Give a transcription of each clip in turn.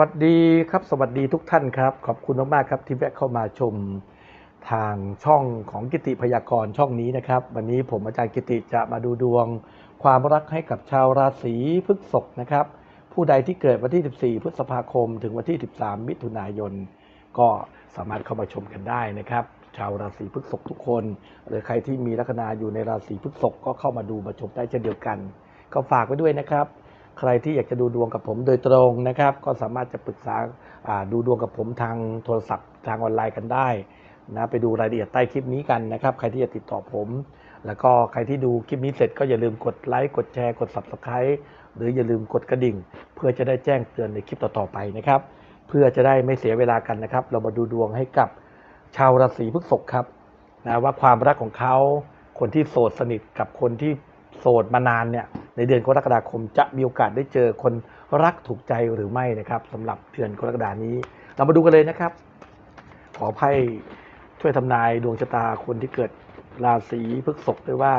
วัสดีครับ สวัสดีทุกท่านครับ ขอบคุณมากๆครับที่แวะเข้ามาชมทางช่องของกิติพยากรณ์ช่องนี้นะครับ วันนี้ผมอาจารย์กิติจะมาดูดวง ความรักให้กับชาวราศีพฤษภนะครับ ผู้ใดที่เกิดวันที่ 14 พฤษภาคม ถึงวันที่ 13 มิถุนายน ก็สามารถเข้ามาชมกันได้นะครับ ชาวราศีพฤษภทุกคน หรือใครที่มีลัคนาอยู่ในราศีพฤษภก็เข้ามาดูมาชมได้เช่นเดียวกัน ก็ฝากไว้ด้วยนะครับ ใครที่อยากจะดูดวงกับผมโดยตรงนะครับ ก็สามารถจะปรึกษาดูดวงกับผมทางโทรศัพท์ทางออนไลน์กันได้นะไปดูรายละเอียดใต้คลิปนี้กันนะครับ ใครที่จะติดต่อผม แล้วก็ใครที่ดูคลิปนี้เสร็จก็อย่าลืมกดไลค์กดแชร์กด subscribe หรืออย่าลืมกดกระดิ่ง เพื่อจะได้แจ้งเตือนในคลิปต่อๆไปนะครับ เพื่อจะได้ไม่เสียเวลากันนะครับ เรามาดูดวงให้กับชาวราศีพฤษภครับนะว่าความรักของเขาคนที่โสดสนิทกับคนที่โสดมานานเนี่ย ในเดือนกรกฎาคมจะมีโอกาสได้เจอคนรักถูกใจหรือไม่นะครับสำหรับเดือนกรกฎานี้ เรามาดูกันเลยนะครับ ขอไพ่ช่วยทำนายดวงชะตาคนที่เกิดราศีพฤษภด้วยว่า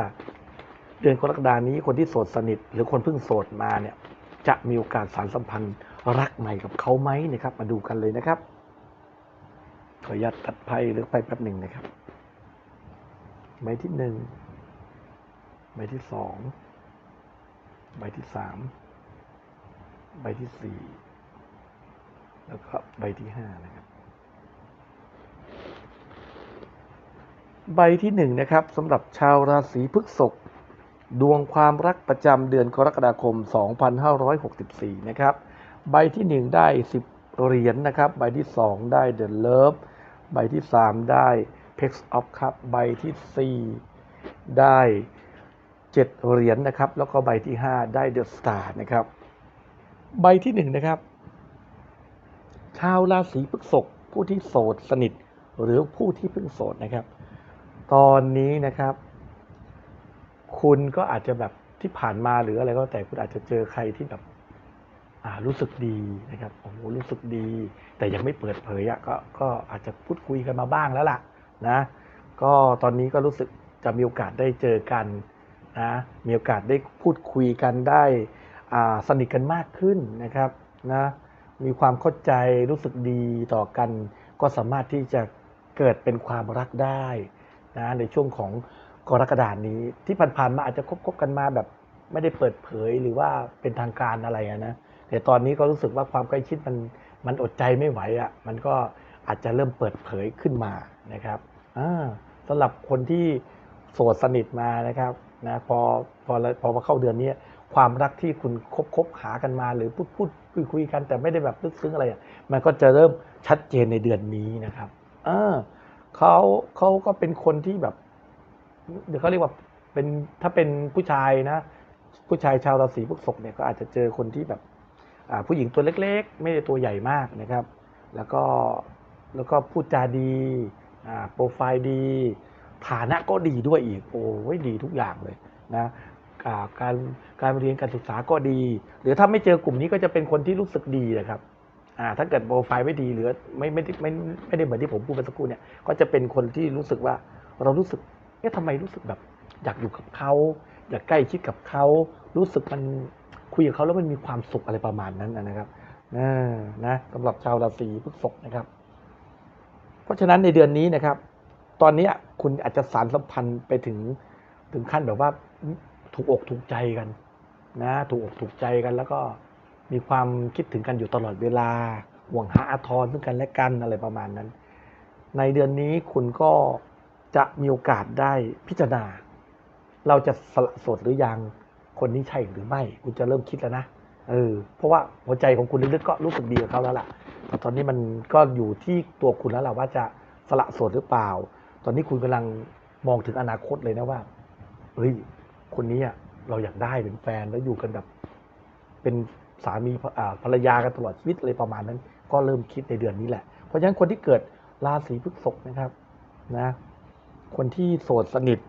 เดือนกรกฎานี้คนที่โสดสนิท หรือคนเพิ่งโสดมาเนี่ยจะมีโอกาสสารสัมพันธ์รักใหม่กับเขาไหมนะครับ มาดูกันเลยนะครับ ขออนุญาตตัดไพ่หรือไพ่แป๊บหนึ่งนะครับใบที่หนึ่งใบที่สอง ใบที่สามใบที่สี่แล้วก็ใบที่ห้านะครับ ใบที่หนึ่งนะครับสำหรับชาวราศีพฤษภดวงความรักประจำเดือนกรกฎาคม 2564 นะครับ ใบที่หนึ่งได้ 10 เหรียญนะครับ ใบที่สองได้ The Love ใบที่สามได้ Pex of Cup ใบที่สี่ได้ 7เหรียญนะครับ แล้วก็ใบที่5ได้ The Star นะครับ ใบที่1นะครับ ชาวราศีพฤษภผู้ที่โสดสนิท หรือผู้ที่เพิ่งโสดนะครับ ตอนนี้นะครับ คุณก็อาจจะแบบที่ผ่านมาหรืออะไรก็แต่คุณอาจจะเจอใครที่แบบรู้สึกดีนะครับโอ้โหรู้สึกดี แต่ยังไม่เปิดเผยอะก็ก็อาจจะพูดคุยกันมาบ้างแล้วล่ะนะ ก็ตอนนี้ก็รู้สึกจะมีโอกาสได้เจอกัน นะมีโอกาสได้พูดคุยกันได้สนิทกันมากขึ้นนะครับนะมีความเข้าใจรู้สึกดีต่อกัน ก็สามารถที่จะเกิดเป็นความรักได้นะในช่วงของกรกฎานี้ที่ผ่านๆมาอาจจะคบๆกันมาแบบไม่ได้เปิดเผยหรือว่าเป็นทางการอะไรนะแต่ตอนนี้ก็รู้สึกว่าความใกล้ชิดมันมันอดใจไม่ไหวอะ่ะมันก็อาจจะเริ่มเปิดเผยขึ้นมานะครับสำหรับคนที่โสดสนิทมานะครับ นะพอพอพอมาเข้าเดือนนี้ความรักที่คุณคบคบหากันมาหรือพูดพูดคุยคุยกันแต่ไม่ได้แบบลึกซึ้งอะไรอะมันก็จะเริ่มชัดเจนในเดือนนี้นะครับเออเขาเขาก็เป็นคนที่แบบเดี๋ยวเขาเรียกว่าเป็นถ้าเป็นผู้ชายนะ ผู้ชายชาวราศีพฤษภเนี่ยก็อาจจะเจอคนที่แบบผู้หญิงตัวเล็กๆ ไม่ได้ตัวใหญ่มากนะครับ แล้วก็แล้วก็พูดจาดีโปรไฟล์ดี ฐานะก็ดีด้วยอีก โอ้ยดีทุกอย่างเลยนะการการเรียนการศึกษาก็ดี หรือถ้าไม่เจอกลุ่มนี้ก็จะเป็นคนที่รู้สึกดีนะครับถ้าเกิดโปรไฟล์ไม่ดีหรือไม่ไม่ได้ไม่ไม่ได้เหมือนที่ผมพูดเมื่อสักครู่เนี่ยก็จะเป็นคนที่รู้สึกว่าเรารู้สึกเอ๊ะทำไมรู้สึกแบบ อยากอยู่กับเขาอยากใกล้ชิดกับเขารู้สึกมันคุยกับเขาแล้วมันมีความสุขอะไรประมาณนั้นนะครับนะนะสำหรับชาวราศีพฤษภนะครับ เพราะฉะนั้นในเดือนนี้นะครับ ตอนนี้คุณอาจจะสารสัมพันธ์ไปถึงถึงขั้นแบบว่าถูกอกถูกใจกันนะถูกอกถูกใจกัน แล้วก็มีความคิดถึงกันอยู่ตลอดเวลาห่วงหาอาทรซึ่งกันและกันอะไรประมาณนั้น ในเดือนนี้คุณก็จะมีโอกาสได้พิจารณา เราจะสละสดหรือยังคนนี้ใช่หรือไม่ คุณจะเริ่มคิดแล้วนะเออเพราะว่าหัวใจของคุณลึกๆก็รู้สึกดีกับเขาแล้วล่ะแต่ตอนนี้มันก็อยู่ที่ตัวคุณแล้วล่ะว่าจะสละสดหรือเปล่า ตอนนี้คุณกำลังมองถึงอนาคตเลยนะว่าเฮ้ยคนนี้เราอยากได้เป็นแฟนแล้วอยู่กันแบบเป็นสามีภรรยากันตลอดชีวิตเลยประมาณนั้น ก็เริ่มคิดในเดือนนี้แหละ เพราะฉะนั้นคนที่เกิดราศีพฤษภนะครับนะคนที่โสดสนิท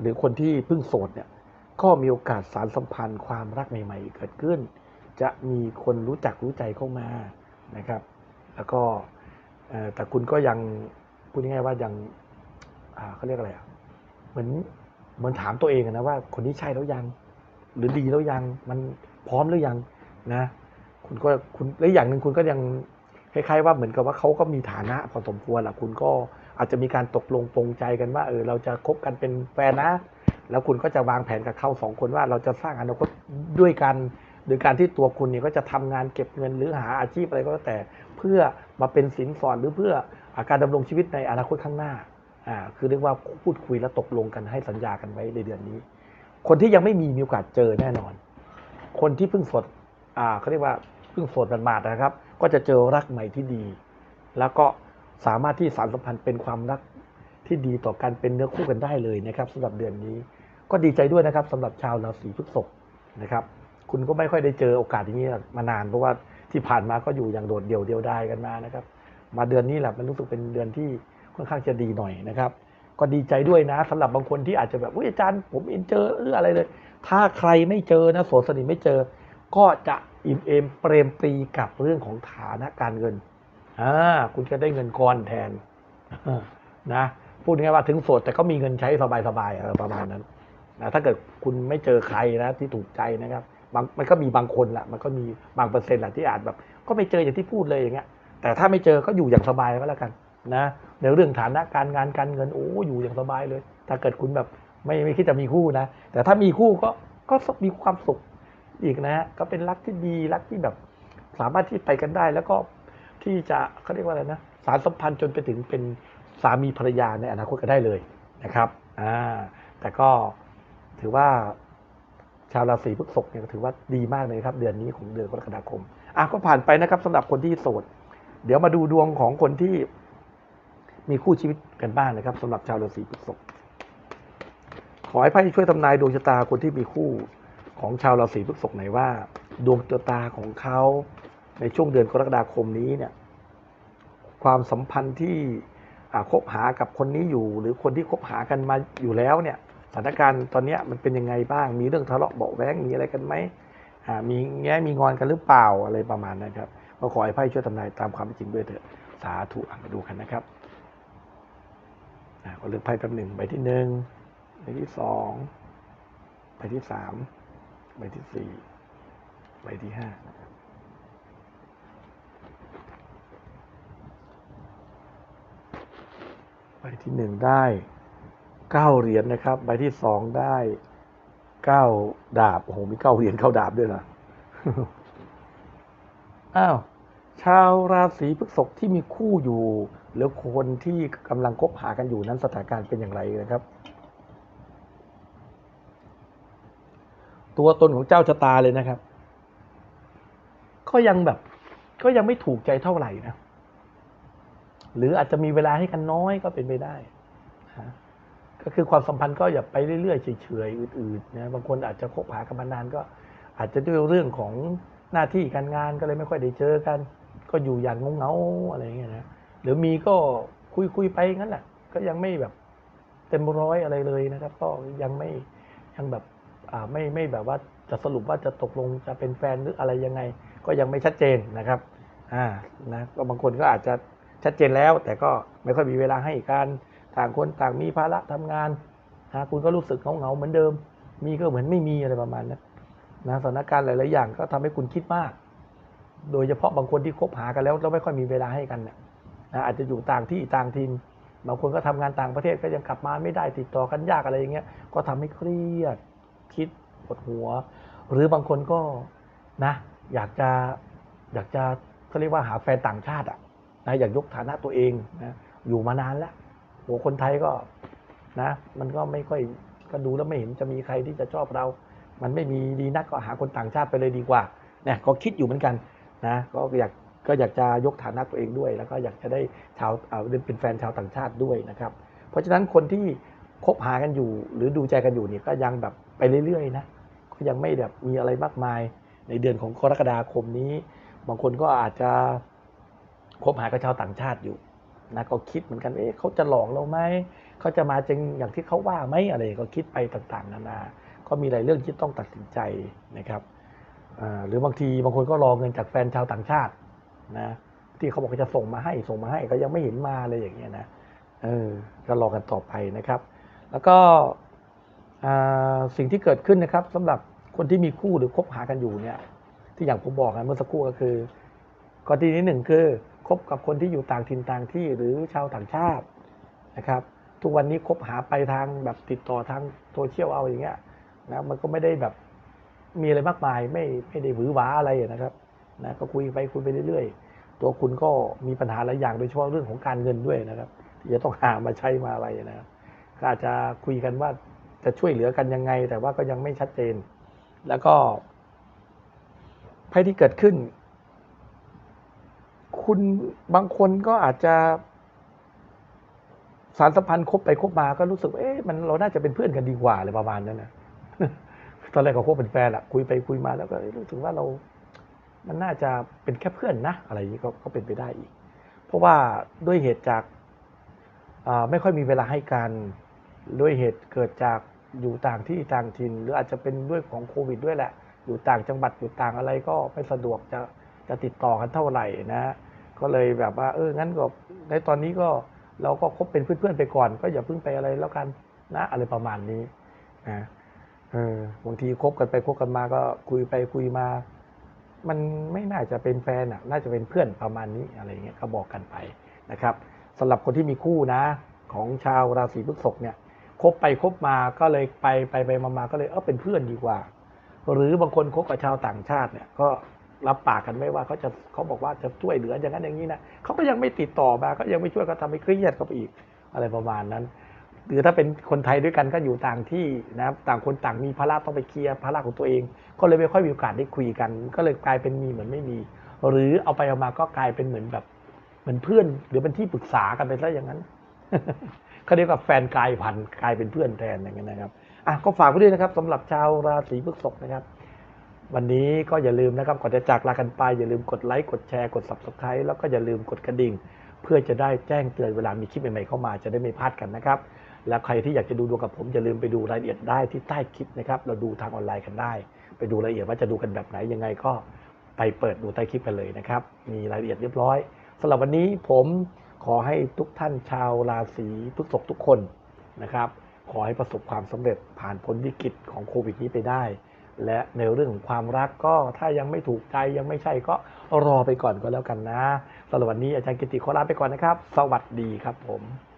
หรือคนที่เพิ่งโสดเนี่ยก็มีโอกาสสารสัมพันธ์ความรักใหม่ ๆ เกิดขึ้น จะมีคนรู้จักรู้ใจเข้ามานะครับ แล้วก็แต่คุณก็ยัง พูดง่ายๆว่ายังอ่าเขาเรียกอะไรอะเหมือนเหมือนถามตัวเองนะว่าคนนี้ใช่แล้วยัง หรือดีแล้วยังมันพร้อมหรือยังนะ คุณก็คุณและอย่างหนึ่งคุณก็ยังคล้ายๆว่าเหมือนกับว่าเขาก็มีฐานะพอสมควรแหละคุณก็อาจจะมีการตกลงปรงใจกันว่าเออเราจะคบกันเป็นแฟนนะ แล้วคุณก็จะวางแผนกับเขาสองคนว่าเราจะสร้างอนาคตด้วยกันโดยการที่ตัวคุณเนี่ยก็จะทำงานเก็บเงินหรือหาอาชีพอะไรก็แล้วแต่ เพื่อมาเป็นสินสอดหรือเพื่อ การดำรงชีวิตในอนาคตข้างหน้าคือเรียกว่าพูดคุยและตกลงกันให้สัญญากันไว้ในเดือนนี้ คนที่ยังไม่มีมีโอกาสเจอแน่นอน คนที่เพิ่งสดเขาเรียกว่าเพิ่งสดหมาดๆนะครับ ก็จะเจอรักใหม่ที่ดี แล้วก็สามารถที่สารสัมพันธ์เป็นความรักที่ดีต่อกันเป็นเนื้อคู่กันได้เลยนะครับสำหรับเดือนนี้ ก็ดีใจด้วยนะครับสำหรับชาวราศีพฤษภนะครับ คุณก็ไม่ค่อยได้เจอโอกาสอย่างนี้มานานเพราะว่าที่ผ่านมาก็อยู่อย่างโดดเดี่ยวเดียวดายกันมานะครับ มาเดือนนี้แหละมันรู้สึกเป็นเดือนที่ค่อนข้างจะดีหน่อยนะครับ ก็ดีใจด้วยนะสำหรับบางคนที่อาจจะแบบอุ้ยอาจารย์ผมเอ็นเจอหรืออะไรเลย ถ้าใครไม่เจอนะโสดสนิทไม่เจอ ก็จะอิ่มเอมเปรมปรีกับเรื่องของฐานะการเงินอ่าคุณจะได้เงินก้อนแทนนะพูดง่ายๆว่าถึงโสดแต่ก็มีเงินใช้สบายๆอะไรประมาณนั้นนะถ้าเกิดคุณไม่เจอใครนะที่ถูกใจนะครับบางมันก็มีบางคนแหละมันก็มีบางเปอร์เซ็นต์แหละที่อาจแบบ ก็ไม่เจออย่างที่พูดเลยอย่างเงี้ย แต่ถ้าไม่เจอก็อยู่อย่างสบายก็แล้วกันนะในเรื่องฐานะการงานการเงินโอ้อยู่อย่างสบายเลย ถ้าเกิดคุณแบบไม่ไม่คิดจะมีคู่นะ แต่ถ้ามีคู่ก็ก็มีความสุขอีกนะฮะก็เป็นรักที่ดีรักที่แบบ สามารถที่ไปกันได้ แล้วก็ที่จะเขาเรียกว่าอะไรนะสารสัมพันธ์จนไปถึงเป็นสามีภรรยาในอนาคตก็ได้เลยนะครับอ่าแต่ก็ถือว่าชาวราศีพฤษภเนี่ยถือว่าดีมากเลยครับ เดือนนี้ของเดือนกรกฎาคมอะก็ผ่านไปนะครับสำหรับคนที่โสด เดี๋ยวมาดูดวงของคนที่มีคู่ชีวิตกันบ้างนะครับสำหรับชาวราศีพฤษภขอให้ไพ่ช่วยทำนายดวงชะตาคนที่มีคู่ของชาวราศีพฤษภหน่อยว่า ดวงชะตาของเขาในช่วงเดือนกรกฎาคมนี้เนี่ย ความสัมพันธ์ที่คบหากับคนนี้อยู่ หรือคนที่คบหากันมาอยู่แล้วเนี่ยสถานการณ์ตอนนี้มันเป็นยังไงบ้างมีเรื่องทะเลาะเบาะแว้งมีอะไรกันไหมมีแง่มีงอนกันหรือเปล่าอะไรประมาณนั้นครับ ก็ขอให้ไพ่ช่วยทำนายตามความเป็นจริงด้วยเถอะสาธุอะมาดูกันนะครับก็เลือกไพ่แป๊บหนึ่งใบที่หนึ่งใบที่สองใบที่สามใบที่สี่ใบที่ห้าใบที่หนึ่งได้เก้าเหรียญนะครับ ใบที่สองได้เก้าดาบโอ้โหมีเก้าเหรียญเก้าดาบด้วยนะ อ้าวชาวราศีพฤษภที่มีคู่อยู่ หรือคนที่กำลังคบหากันอยู่นั้นสถานการณ์เป็นอย่างไรนะครับ ตัวตนของเจ้าชะตาเลยนะครับ ก็ยังแบบ ก็ยังไม่ถูกใจเท่าไหร่นะหรืออาจจะมีเวลาให้กันน้อยก็เป็นไปได้ก็คือความสัมพันธ์ก็อย่าไปเรื่อยๆเฉยๆอืดๆนะบางคนอาจจะคบหากันมานานก็ อาจจะด้วยเรื่องของ หน้าที่การงานก็เลยไม่ค่อยได้เจอกัน ก็อยู่อย่างงงเงาอะไรอย่างเงี้ยนะหรือมีก็คุยคุยไปงั้นแหละก็ยังไม่แบบเต็มร้อยอะไรเลยนะครับ ก็ยังไม่ยังแบบอ่าไม่ไม่แบบว่าจะสรุปว่าจะตกลงจะเป็นแฟนหรืออะไรยังไง ก็ยังไม่ชัดเจนนะครับอ่านะก็บางคนก็อาจจะชัดเจนแล้ว แต่ก็ไม่ค่อยมีเวลาให้กันต่างคนต่างมีภาระทำงานนะคุณก็รู้สึกเหงาเหมือนเดิม มีก็เหมือนไม่มีอะไรประมาณนั้น นะสถานการณ์หลาย ๆ อย่างก็ทำให้คุณคิดมาก โดยเฉพาะบางคนที่คบหากันแล้วแล้วไม่ค่อยมีเวลาให้กันเนี่ยนะอาจจะอยู่ต่างที่ต่างถิ่นบางคนก็ทำงานต่างประเทศก็ยังกลับมาไม่ได้ติดต่อกันยากอะไรอย่างเงี้ยก็ทำให้เครียด คิดปวดหัว หรือบางคนก็นะ อยากจะอยากจะเขาเรียกว่าหาแฟนต่างชาติอะนะอยากยกฐานะตัวเองนะอยู่มานานแล้วโหคนไทยก็นะ มันก็ไม่ค่อยก็ดูแล้วไม่เห็นจะมีใครที่จะชอบเรา มันไม่มีดีนักก็หาคนต่างชาติไปเลยดีกว่าเนี่ยก็คิดอยู่เหมือนกันนะก็อยากก็อยากจะยกฐานะตัวเองด้วย แล้วก็อยากจะได้ชาวเอาเป็นแฟนชาวต่างชาติด้วยนะครับ เพราะฉะนั้นคนที่คบหากันอยู่ หรือดูใจกันอยู่เนี่ยก็ยังแบบไปเรื่อยๆนะก็ยังไม่แบบมีอะไรมากมาย ในเดือนของกรกฎาคมนี้ บางคนก็อาจจะคบหากับชาวต่างชาติอยู่นะก็คิดเหมือนกันเอ๊ะเขาจะหลอกเราไหมเขาจะมาจริงอย่างที่เขาว่าไหมอะไรก็คิดไปต่างๆ นานา ก็มีหลายเรื่องที่ต้องตัดสินใจนะครับหรือบางทีบางคนก็รอเงินจากแฟนชาวต่างชาตินะที่เขาบอกว่าจะส่งมาให้ส่งมาให้ก็ยังไม่เห็นมาเลยอย่างเงี้ยนะเออก็รอกันต่อไปนะครับ แล้วก็สิ่งที่เกิดขึ้นนะครับสำหรับคนที่มีคู่หรือคบหากันอยู่เนี่ยที่อย่างผมบอกนะเมื่อสักครู่ก็คือกรณีที่หนึ่งคือคบกับคนที่อยู่ต่างถิ่นต่างที่หรือชาวต่างชาตินะครับ ทุกวันนี้คบหาไปทางแบบติดต่อทางโซเชียลเอาอย่างเงี้ย นะมันก็ไม่ได้แบบมีอะไรมากมาย ไม่ไม่ได้หวือหวาอะไรนะครับนะก็คุยไปคุยไปเรื่อยๆ ตัวคุณก็มีปัญหาหลายอย่างโดยเฉพาะเรื่องของการเงินด้วยนะครับ ที่จะต้องหามาใช้มาอะไรนะครับก็อาจจะคุยกันว่าจะช่วยเหลือกันยังไง แต่ว่าก็ยังไม่ชัดเจน แล้วก็ภัยที่เกิดขึ้น คุณบางคนก็อาจจะสารสัมพันธ์คบไปคบมาก็รู้สึกเอ๊ะมันเราน่าจะเป็นเพื่อนกันดีกว่าอะไรประมาณนั้นนะ ตอนแรกก็คบเป็นแฟนแหละคุยไปคุยมาแล้วก็รู้สึกว่าเรา มันน่าจะเป็นแค่เพื่อนนะ อะไรอย่างนี้ก็ก็เป็นไปได้อีก เพราะว่าด้วยเหตุจากไม่ค่อยมีเวลาให้กันด้วยเหตุเกิดจากอยู่ต่างที่ต่างถิ่นหรืออาจจะเป็นด้วยของโควิดด้วยแหละ อยู่ต่างจังหวัดอยู่ต่างอะไรก็ไม่สะดวกจะจะติดต่อกันเท่าไหร่นะ ก็เลยแบบว่า เอองั้นก็ในตอนนี้ก็เราก็คบเป็นเพื่อนๆไปก่อน ก็อย่าเพิ่งไปอะไรแล้วกันนะ อะไรประมาณนี้นะ เออบางทีคบกันไปคบกันมาก็คุยไปคุยมา มันไม่น่าจะเป็นแฟนอะ น่าจะเป็นเพื่อนประมาณนี้อะไรเงี้ยก็บอกกันไปนะครับสำหรับคนที่มีคู่นะ ของชาวราศีพฤษภเนี่ยคบไปคบมาก็เลยไปไปไปมามาก็เลยเออเป็นเพื่อนดีกว่า หรือบางคนคบกับชาวต่างชาติเนี่ยก็รับปากกันไว้ว่าเขาจะเขาบอกว่าจะช่วยเหลืออย่างนั้นอย่างนี้นะเขาก็ยังไม่ติดต่อมาก็ยังไม่ช่วยก็ทำให้เครียดเขาไปอีกอะไรประมาณนั้น หรือถ้าเป็นคนไทยด้วยกันก็อยู่ต่างที่นะครับต่างคนต่างมีภาระต้องไปเคลียร์ภาระของตัวเอง ก็เลยไม่ค่อยมีโอกาสได้คุยกัน ก็เลยกลายเป็นมีเหมือนไม่มี หรือเอาไปเอามาก็กลายเป็นเหมือนแบบเหมือนเพื่อน หรือเป็นที่ปรึกษากันไปซะอย่างนั้นเขาเรียกว่าแฟนกลายพันกลายเป็นเพื่อนแทนอย่างนั้นนะครับอะก็ฝากไว้ด้วยนะครับสำหรับชาวราศีพฤษภนะครับ วันนี้ก็อย่าลืมนะครับก่อนจะจากลากันไป อย่าลืมกดไลค์กดแชร์กด subscribe แล้วก็อย่าลืมกดกระดิ่ง เพื่อจะได้แจ้งเตือนเวลามีคลิปใหม่ๆเข้ามาจะได้ไม่พลาดกันนะครับ และใครที่อยากจะดูดวงกับผมอย่าลืมไปดูรายละเอียดได้ที่ใต้คลิปนะครับ เราดูทางออนไลน์กันได้ ไปดูรายละเอียดว่าจะดูกันแบบไหนยังไงก็ไปเปิดดูใต้คลิปกันเลยนะครับ มีรายละเอียดเรียบร้อยสำหรับวันนี้ผมขอให้ทุกท่านชาวราศีพฤษภทุกคนนะครับ ขอให้ประสบความสำเร็จผ่านพ้นวิกฤตของโควิดนี้ไปได้ และในเรื่องของความรักก็ถ้ายังไม่ถูกใจยังไม่ใช่ก็รอไปก่อนก็แล้วกันนะสำหรับวันนี้อาจารย์กิติขอลาไปก่อนนะครับ สวัสดีครับผม